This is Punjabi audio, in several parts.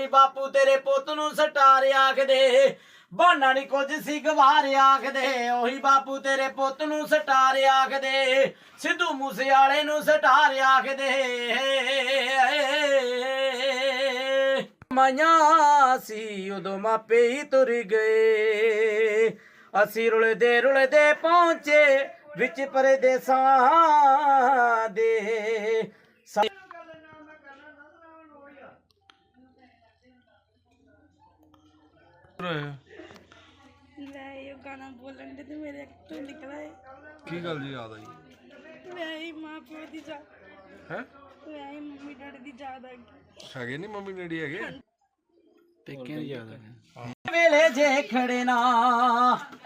ਉਹੀ ਬਾਪੂ ਤੇਰੇ ਪੁੱਤ ਨੂੰ ਸਟਾਰ ਆਖਦੇ ਬਾਨਾ ਨਹੀਂ ਕੁਝ ਸੀ ਗਵਾਰ ਆਖਦੇ, ਉਹੀ ਬਾਪੂ ਤੇਰੇ ਪੁੱਤ ਨੂੰ ਸਟਾਰ ਆਖਦੇ, ਸਿੱਧੂ ਮੂਸੇ ਵਾਲੇ ਨੂੰ ਸਟਾਰ ਆਖਦੇ। ਮਾਇਆ ਸੀ ਉਦੋਂ ਮਾਪੇ ਹੀ ਤੁਰ ਗਏ, ਅਸੀਂ ਰੁਲਦੇ ਰੁਲਦੇ ਪਹੁੰਚੇ ਵਿੱਚ ਪਰਦੇਸਾਂ ਦੇ। ਸਾ- ਮੈਂ ਇਹ ਗਾਣਾ ਬੋਲਣ ਦੇ ਤੇ ਮੇਰੇ ਤੋਂ ਨਿਕਲਾ ਹੈ ਕੀ ਗੱਲ ਜੀ ਯਾਦ ਆਈ? ਮੈਂ ਹੀ ਮਾਂ ਪਿਓ ਦੀ ਜਾ ਹੈ? ਮੈਂ ਹੀ ਮੰਮੀ ਡੈਡੀ ਦੀ ਯਾਦ ਆ ਗਈ। ਹੈਗੇ ਨਹੀਂ ਮੰਮੀ ਡੈਡੀ ਹੈਗੇ? ਵੇਲੇ ਜੇ ਖੜੇ ਨਾ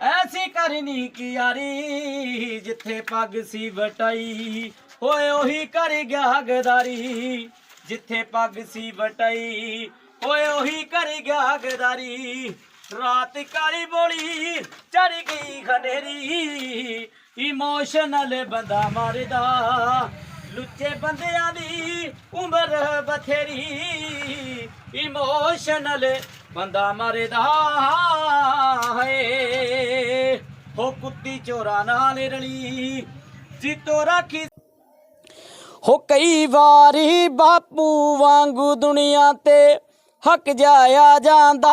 ਐਸੀ ਕਰਨੀ ਕੀ ਯਾਰੀ? ਜਿੱਥੇ ਪੱਗ ਸੀ ਵਟਾਈ ਹੋਏ ਉਹੀ ਕਰ ਗਿਆ ਗਦਾਰੀ ਜਿੱਥੇ ਪੱਗ ਸੀ ਵਟਾਈ ਹੋਏ ਉਹੀ ਕਰ ਗਿਆ ਗਦਾਰੀ ਰਾਤ ਕਾਲੀ ਬੋਲੀ ਚੜ ਗਈ ਖਨੇਰੀ ਇਮੋਸ਼ਨਲ ਬੰਦਾ ਮਰਦਾ। ਲੁੱਚੇ ਬੰਦਿਆਂ ਦੀ ਉਮਰ ਬਥੇਰੀ। ਇਮੋਸ਼ਨਲ ਬੰਦਾ ਮਰਦਾ। ਹੈ ਹੋ ਕੁੱਤੀ ਚੋਰਾ ਨਾਲ ਰਲੀ। ਜਿੱਤੋ ਰਾਖੀ। ਹੋ ਕਈ ਵਾਰੀ ਬਾਪੂ ਵਾਂਗੂ ਦੁਨੀਆ ਤੇ ਹੱਕ ਜਾਇਆ ਜਾਂਦਾ,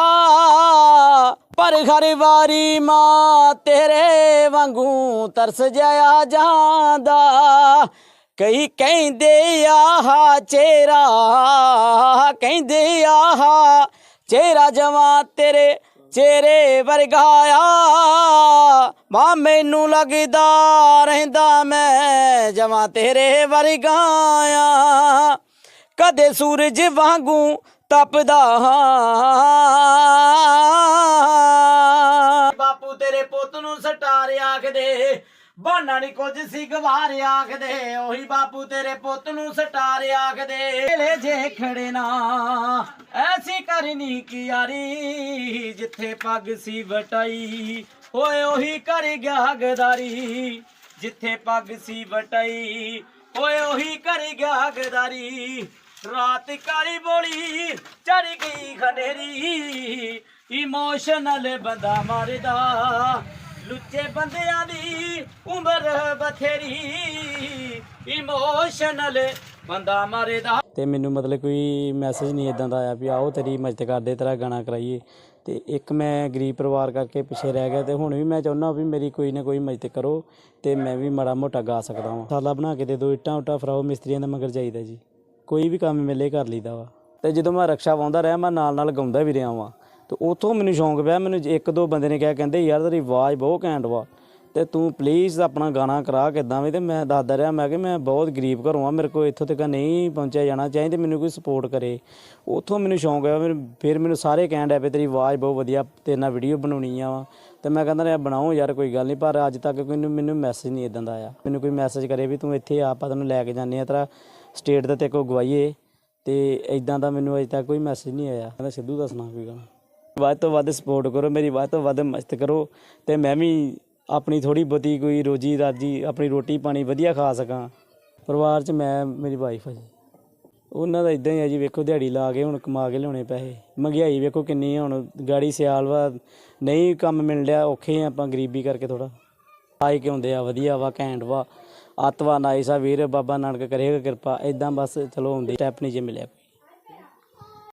ਪਰ ਹਰ ਵਾਰੀ ਮਾਂ ਤੇਰੇ ਵਾਂਗੂ ਤਰਸ ਜਾਇਆ ਜਾਂਦਾ। ਕਈ ਕਹਿੰਦੇ ਆਹ ਚਿਹਰਾ, ਕਹਿੰਦੇ ਆਹ ਚਿਹਰਾ ਜਵਾਂ ਤੇਰੇ ਚਿਹਰੇ ਵਰਗਾਇਆ ਮਾ, ਮੈਨੂੰ ਲੱਗਦਾ ਰਹਿੰਦਾ ਮੈਂ ਜਵਾਂ ਤੇਰੇ ਵਰਗਾਇਆ ਕਦੇ ਸੂਰਜ ਵਾਂਗੂ ਤਪਦਾ ਹਾਂ। ਬਾਪੂ ਤੇਰੇ ਪੁੱਤ ਨੂੰ ਸਟਾਰ ਆਖਦੇ ਬਾਨਾ ਨਹੀਂ ਕੁਝ ਸੀ ਗਵਾਰ ਆਖਦੇ, ਉਹੀ ਬਾਪੂ ਤੇਰੇ ਪੁੱਤ ਨੂੰ ਸਟਾਰ ਆਖਦੇ, ਵੇਲੇ ਜੇ ਖੜੇ ਨਾ, ਐਸੀ ਕਰਨੀ ਕੀ ਯਾਰੀ, ਜਿੱਥੇ ਪੱਗ ਸੀ ਵਟਾਈ, ਹੋਏ ਉਹੀ ਕਰ ਗਿਆ ਗਦਾਰੀ ਜਿੱਥੇ ਪੱਗ ਸੀ ਵਟਾਈ ਓਏ ਉਹੀ ਕਰ ਗਿਆ ਗਦਾਰੀ ਰਾਤ ਕਾਲੀ ਬੋਲੀ ਚੜ ਗਈ ਖਨੇਰੀ ਇਮੋਸ਼ਨਲ ਬੰਦਾ ਮਰਦਾ। ਲੁੱਚੇ ਬੰਦਿਆਂ ਦੀ ਉਮਰ ਬਥੇਰੀ। ਇਮੋਸ਼ਨਲ ਬੰਦਾ ਮਰਦਾ। ਤੇ ਮੈਨੂੰ ਮਤਲਬ ਕੋਈ ਮੈਸੇਜ ਨਹੀਂ ਇਦਾਂ ਦਾ ਆਇਆ ਵੀ ਆਓ ਤੇਰੀ ਮਦਦ ਕਰਦੇ ਤੇਰਾ ਗਾਣਾ ਕਰਾਈਏ। ਤੇ ਇੱਕ ਮੈਂ ਗਰੀਬ ਪਰਿਵਾਰ ਕਰਕੇ ਪਿੱਛੇ ਰਹਿ ਗਿਆ ਤੇ ਹੁਣ ਵੀ ਮੈਂ ਚਾਹੁੰਦਾ ਵੀ ਮੇਰੀ ਕੋਈ ਨਾ ਕੋਈ ਮਦਦ ਕਰੋ ਤੇ ਮੈਂ ਵੀ ਮਾੜਾ ਮੋਟਾ ਗਾ ਸਕਦਾ ਹਾਂ ਸਾਲਾ ਬਣਾ ਕੇ ਦੇ ਦੋ ਇੱਟਾਂ ਉਟਾ ਫਰਾਓ ਮਿਸਤਰੀਆਂ ਦਾ ਮਗਰ ਜਾਈਦਾ ਜੀ। ਕੋਈ ਵੀ ਕੰਮ ਮਿਲੇ ਕਰ ਲਈਦਾ ਵਾ। ਤੇ ਜਦੋਂ ਮੈਂ ਰਕਸ਼ਾ ਪਾਉਂਦਾ ਰਿਹਾ, ਮੈਂ ਨਾਲ ਨਾਲ ਗਾਉਂਦਾ ਵੀ ਰਿਹਾ ਵਾਂ। ਤੇ ਉਥੋਂ ਮੈਨੂੰ ਸ਼ੌਂਕ ਪਿਆ, ਮੈਨੂੰ ਇੱਕ ਦੋ ਬੰਦੇ ਨੇ ਕਿਹਾ, ਕਹਿੰਦੇ, ਯਾਰ, ਤੇਰੀ ਆਵਾਜ਼ ਬਹੁਤ ਘੈਂਟ ਵਾ। ਤੇ ਤੂੰ ਪਲੀਜ਼ ਆਪਣਾ ਗਾਣਾ ਕਰਾ ਕਿੱਦਾਂ ਵੀ ਤੇ ਮੈਂ ਦੱਸਦਾ ਰਿਹਾ, ਮੈਂ ਕਿ ਮੈਂ ਬਹੁਤ ਗਰੀਬ ਘਰੋਂ ਆ, ਮੇਰੇ ਕੋਲ ਇੱਥੋਂ ਤੱਕ ਨਹੀਂ ਪਹੁੰਚਿਆ ਜਾਣਾ ਚਾਹੀਦਾ ਮੈਨੂੰ ਕੋਈ ਸਪੋਰਟ ਕਰੇ। ਉਥੋਂ ਮੈਨੂੰ ਸ਼ੌਂਕ ਆਇਆ ਮੈਨੂੰ ਫਿਰ ਮੈਨੂੰ ਸਾਰੇ ਕਹਿਣ ਡਿਆ ਵੀ ਤੇਰੀ ਆਵਾਜ਼ ਬਹੁਤ ਵਧੀਆ, ਤੇਰੇ ਨਾਲ ਵੀਡੀਓ ਬਣਾਉਣੀ ਆ ਵਾ। ਤੇ ਮੈਂ ਕਹਿੰਦਾ ਰਿਹਾ, ਬਣਾਓ ਯਾਰ, ਕੋਈ ਗੱਲ ਨਹੀਂ, ਪਰ ਅੱਜ ਤੱਕ ਕੋਈ ਮੈਨੂੰ ਮੈਸੇਜ ਨਹੀਂ ਇਦਾਂ ਦਾ ਆਇਆ। ਮੈਨੂੰ ਕੋਈ ਮੈਸੇਜ ਕਰੇ ਵੀ ਤੂੰ ਇੱਥੇ ਆ, ਆਪਾਂ ਤੈਨੂੰ ਲੈ ਕੇ ਜਾਂਦੇ ਆ ਤੇਰਾ ਸਟੇਟ ਦਾ ਤੇ ਕੋ ਗਵਾਈਏ ਤੇ ਇਦਾਂ ਦਾ ਮੈਨੂੰ ਅਜੇ ਤੱਕ ਕੋਈ ਮੈਸੇਜ ਨਹੀਂ ਆਇਆ। ਕਹਿੰਦਾ ਸਿੱਧੂ ਦਾ ਸੁਣਾ ਕੋਈ ਗਾਣਾ ਵੱਧ ਤੋਂ ਵੱਧ ਸਪੋਰਟ ਕਰੋ, ਮੇਰੀ ਵੱਧ ਤੋਂ ਵੱਧ ਮਸਤ ਕਰੋ ਤੇ ਮੈਂ ਵੀ ਆਪਣੀ ਥੋੜੀ ਬਹੁਤੀ ਕੋਈ ਰੋਜੀ ਰਾਜੀ ਆਪਣੀ ਰੋਟੀ ਪਾਣੀ ਵਧੀਆ ਖਾ ਸਕਾਂ। ਪਰਿਵਾਰ 'ਚ ਮੈਂ, ਮੇਰੀ ਵਾਈਫ ਆ ਜੀ। ਉਹਨਾਂ ਦਾ ਇਦਾਂ ਹੀ ਆ ਜੀ, ਵੇਖੋ ਦਿਹਾੜੀ ਲਾ ਕੇ ਹੁਣ ਕਮਾ ਕੇ ਲਿਆਉਣੇ ਪੈਸੇ। ਮਹਿੰਗਾਈ ਵੇਖੋ ਕਿੰਨੀ ਹੁਣ ਗਾੜੀ ਸਿਆਲ ਵਾ, ਨਹੀਂ ਕੰਮ ਮਿਲ ਰਿਹਾ ਔਖੇ ਆ ਆਪਾਂ ਗਰੀਬੀ ਕਰਕੇ ਥੋੜਾ ਆਏ ਕਿ ਹੁੰਦੇ ਆ? ਵਧੀਆ ਵਾ, ਘੈਂਟ ਵਾ। ਆਤਵਾ ਨਾਈਸਾ ਵੀਰ, ਬਾਬਾ ਨਾਨਕ ਕਰੇਗਾ ਕਿਰਪਾ। ਇਦਾਂ ਬਸ ਚਲੋ ਹੁੰਦੀ ਸਟੈਪ ਨਹੀਂ ਜੇ ਮਿਲਿਆ